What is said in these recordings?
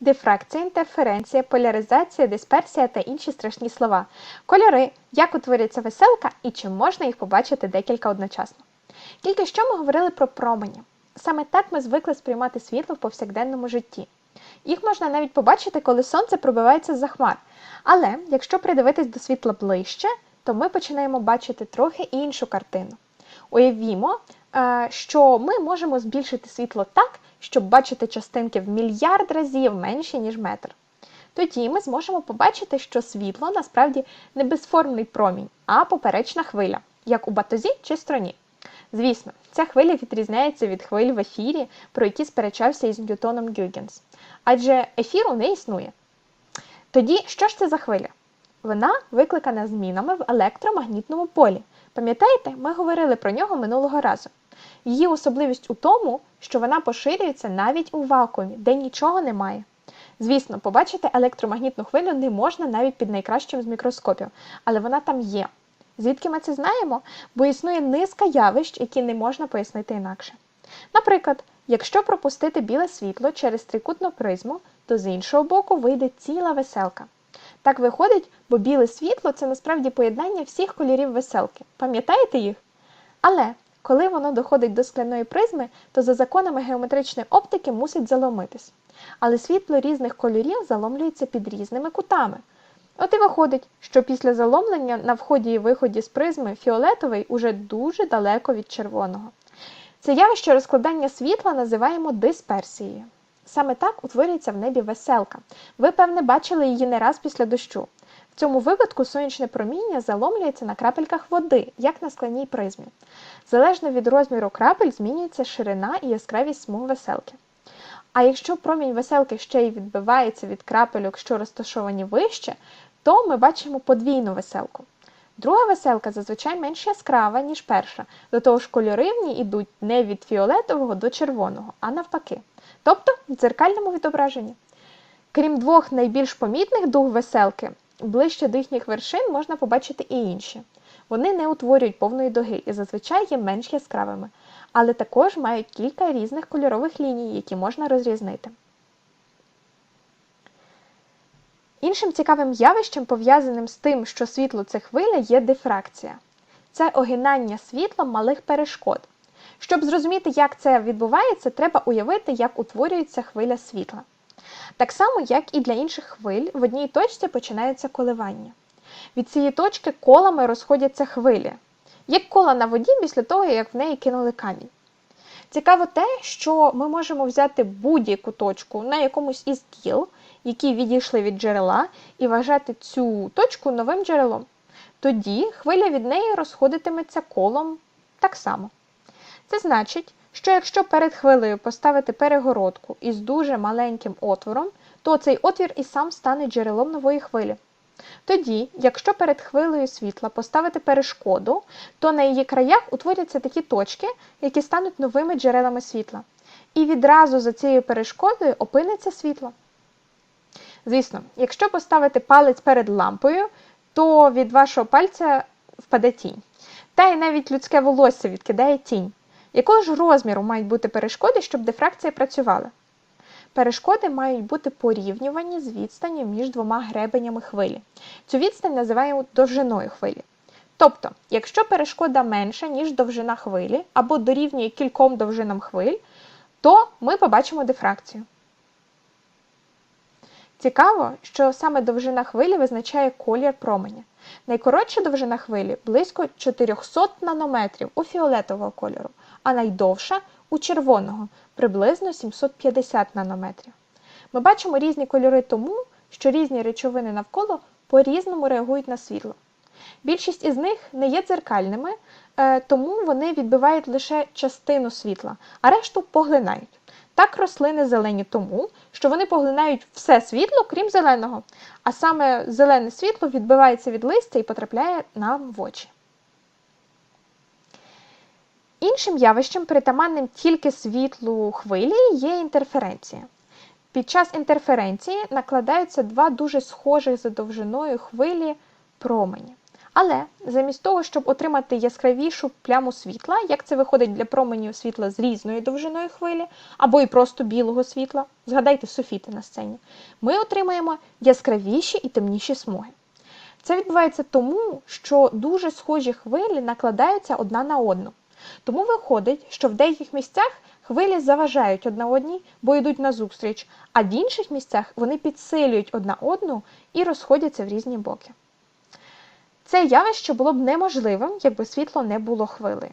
дифракція, інтерференція, поляризація, дисперсія та інші страшні слова. Кольори, як утворюється веселка і чи можна їх побачити декілька одночасно. Тільки що ми говорили про промені. Саме так ми звикли сприймати світло в повсякденному житті. Їх можна навіть побачити, коли сонце пробивається з-за хмар. Але якщо придивитись до світла ближче, то ми починаємо бачити трохи іншу картину. Уявімо, що ми можемо збільшити світло так, щоб бачити частинки в мільярд разів менші, ніж метр. Тоді ми зможемо побачити, що світло насправді не безформний промінь, а поперечна хвиля, як у батозі чи струні. Звісно, ця хвиля відрізняється від хвиль в ефірі, про які сперечався із Ньютоном Гюгенс. Адже ефіру не існує. Тоді, що ж це за хвиля? Вона викликана змінами в електромагнітному полі. Пам'ятаєте, ми говорили про нього минулого разу. Її особливість у тому, що вона поширюється навіть у вакуумі, де нічого немає. Звісно, побачити електромагнітну хвилю не можна навіть під найкращим з мікроскопів, але вона там є. Звідки ми це знаємо? Бо існує низка явищ, які не можна пояснити інакше. Наприклад, якщо пропустити біле світло через трикутну призму, то з іншого боку вийде ціла веселка. Так виходить, бо біле світло це насправді поєднання всіх кольорів веселки. Пам'ятаєте їх? Але коли воно доходить до скляної призми, то за законами геометричної оптики мусить заломитись. Але світло різних кольорів заломлюється під різними кутами. От і виходить, що після заломлення на вході і виході з призми фіолетовий уже дуже далеко від червоного. Це явище розкладання світла називаємо дисперсією. Саме так утворюється в небі веселка. Ви, певне, бачили її не раз після дощу. В цьому випадку сонячне проміння заломлюється на крапельках води, як на скляній призмі. Залежно від розміру крапель змінюється ширина і яскравість смуг веселки. А якщо промінь веселки ще й відбивається від крапельок, що розташовані вище, то ми бачимо подвійну веселку. Друга веселка зазвичай менш яскрава, ніж перша, до того ж кольори в ній йдуть не від фіолетового до червоного, а навпаки, тобто в дзеркальному відображенні. Крім двох найбільш помітних дуг веселки, ближче до їхніх вершин можна побачити і інші. Вони не утворюють повної дуги і зазвичай є менш яскравими, але також мають кілька різних кольорових ліній, які можна розрізнити. Іншим цікавим явищем, пов'язаним з тим, що світло це хвиля, є дифракція. Це огинання світлом малих перешкод. Щоб зрозуміти, як це відбувається, треба уявити, як утворюється хвиля світла. Так само, як і для інших хвиль, в одній точці починаються коливання. Від цієї точки колами розходяться хвилі, як кола на воді після того, як в неї кинули камінь. Цікаво те, що ми можемо взяти будь-яку точку на якомусь із кіл, які відійшли від джерела, і вважати цю точку новим джерелом. Тоді хвиля від неї розходитиметься колом так само. Це значить, що якщо перед хвилею поставити перегородку із дуже маленьким отвором, то цей отвір і сам стане джерелом нової хвилі. Тоді, якщо перед хвилею світла поставити перешкоду, то на її краях утворяться такі точки, які стануть новими джерелами світла. І відразу за цією перешкодою опиниться світло. Звісно, якщо поставити палець перед лампою, то від вашого пальця впаде тінь. Та й навіть людське волосся відкидає тінь. Якого ж розміру мають бути перешкоди, щоб дифракція працювала? Перешкоди мають бути порівнювані з відстанню між двома гребенями хвилі. Цю відстань називаємо довжиною хвилі. Тобто, якщо перешкода менша, ніж довжина хвилі, або дорівнює кільком довжинам хвиль, то ми побачимо дифракцію. Цікаво, що саме довжина хвилі визначає колір променя. Найкоротша довжина хвилі близько 400 нанометрів у фіолетового кольору, а найдовша у червоного приблизно 750 нанометрів. Ми бачимо різні кольори тому, що різні речовини навколо по-різному реагують на світло. Більшість із них не є дзеркальними, е, тому вони відбивають лише частину світла, а решту поглинають. Так рослини зелені тому, що вони поглинають все світло, крім зеленого, а саме зелене світло відбивається від листя і потрапляє нам в очі. Іншим явищем, притаманним тільки світлу хвилі, є інтерференція. Під час інтерференції накладаються два дуже схожих за довжиною хвилі промені. Але замість того, щоб отримати яскравішу пляму світла, як це виходить для променів світла з різною довжиною хвилі, або і просто білого світла, згадайте софіти на сцені, ми отримаємо яскравіші і темніші смуги. Це відбувається тому, що дуже схожі хвилі накладаються одна на одну. Тому виходить, що в деяких місцях хвилі заважають одна одній, бо йдуть назустріч, а в інших місцях вони підсилюють одна одну і розходяться в різні боки. Це явище було б неможливим, якби світло не було хвилею.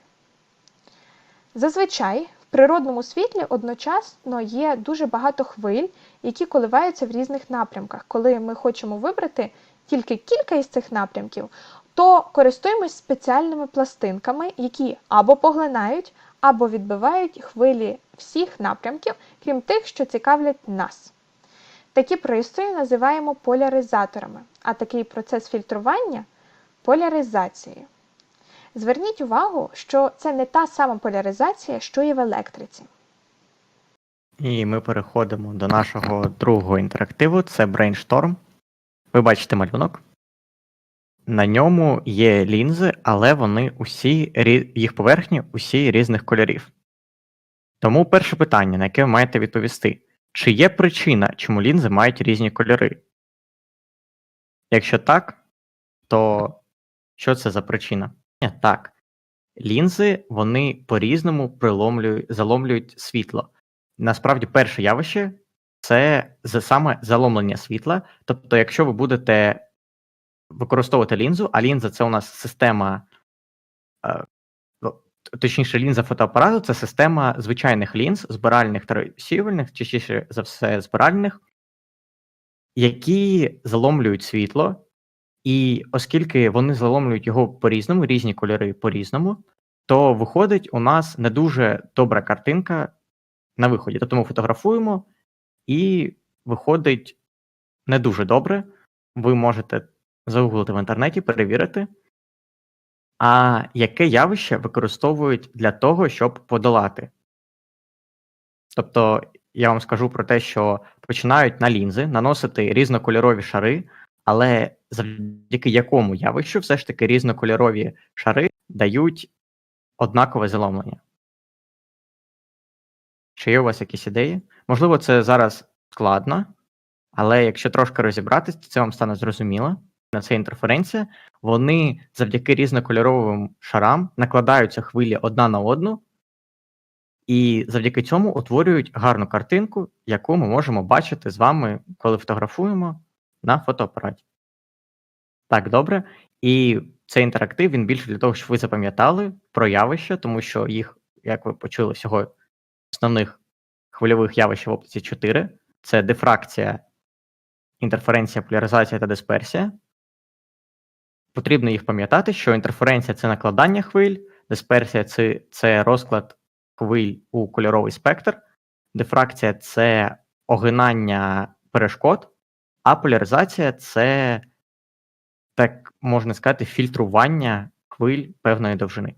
Зазвичай в природному світлі одночасно є дуже багато хвиль, які коливаються в різних напрямках. Коли ми хочемо вибрати тільки кілька із цих напрямків, то користуємось спеціальними пластинками, які або поглинають, або відбивають хвилі всіх напрямків, крім тих, що цікавлять нас. Такі пристрої називаємо поляризаторами, а такий процес фільтрування поляризацією. Зверніть увагу, що це не та сама поляризація, що і в електриці. І ми переходимо до нашого другого інтерактиву це Brainstorm. Ви бачите малюнок. На ньому є лінзи, але вони усі, їх поверхні усі різних кольорів. Тому перше питання, на яке ви маєте відповісти: чи є причина, чому лінзи мають різні кольори? Якщо так, то що це за причина? Так. Лінзи вони по-різному приломлюють, заломлюють світло. Насправді, перше явище це саме заломлення світла. Тобто, якщо ви будете використовувати лінзу, а лінза це у нас система, е, ну, точніше, лінза фотоапарату це система звичайних лінз, збиральних та розсіювальних, частіше за все збиральних, які заломлюють світло. І оскільки вони заломлюють його по-різному, різні кольори по-різному, то виходить у нас не дуже добра картинка на виході. Тобто ми фотографуємо, і виходить не дуже добре. Ви можете загуглити в інтернеті, перевірити. А яке явище використовують для того, щоб подолати? Тобто, я вам скажу про те, що починають на лінзи наносити різнокольорові шари, але завдяки якому явищу все ж таки різнокольорові шари дають однакове заломлення. Чи є у вас якісь ідеї? Можливо, це зараз складно, але якщо трошки розібратись, то це вам стане зрозуміло. На це інтерференція, вони завдяки різнокольоровим шарам накладаються хвилі одна на одну, і завдяки цьому утворюють гарну картинку, яку ми можемо бачити з вами, коли фотографуємо на фотоапараті. Так, добре. І цей інтерактив він більше для того, щоб ви запам'ятали про явища, тому що їх, як ви почули, всього основних хвильових явищ в оптиці 4. Це дифракція, інтерференція, поляризація та дисперсія. Потрібно їх пам'ятати, що інтерференція це накладання хвиль, дисперсія це, це розклад хвиль у кольоровий спектр, дифракція це огинання перешкод, а поляризація це, так можна сказати, фільтрування хвиль певної довжини.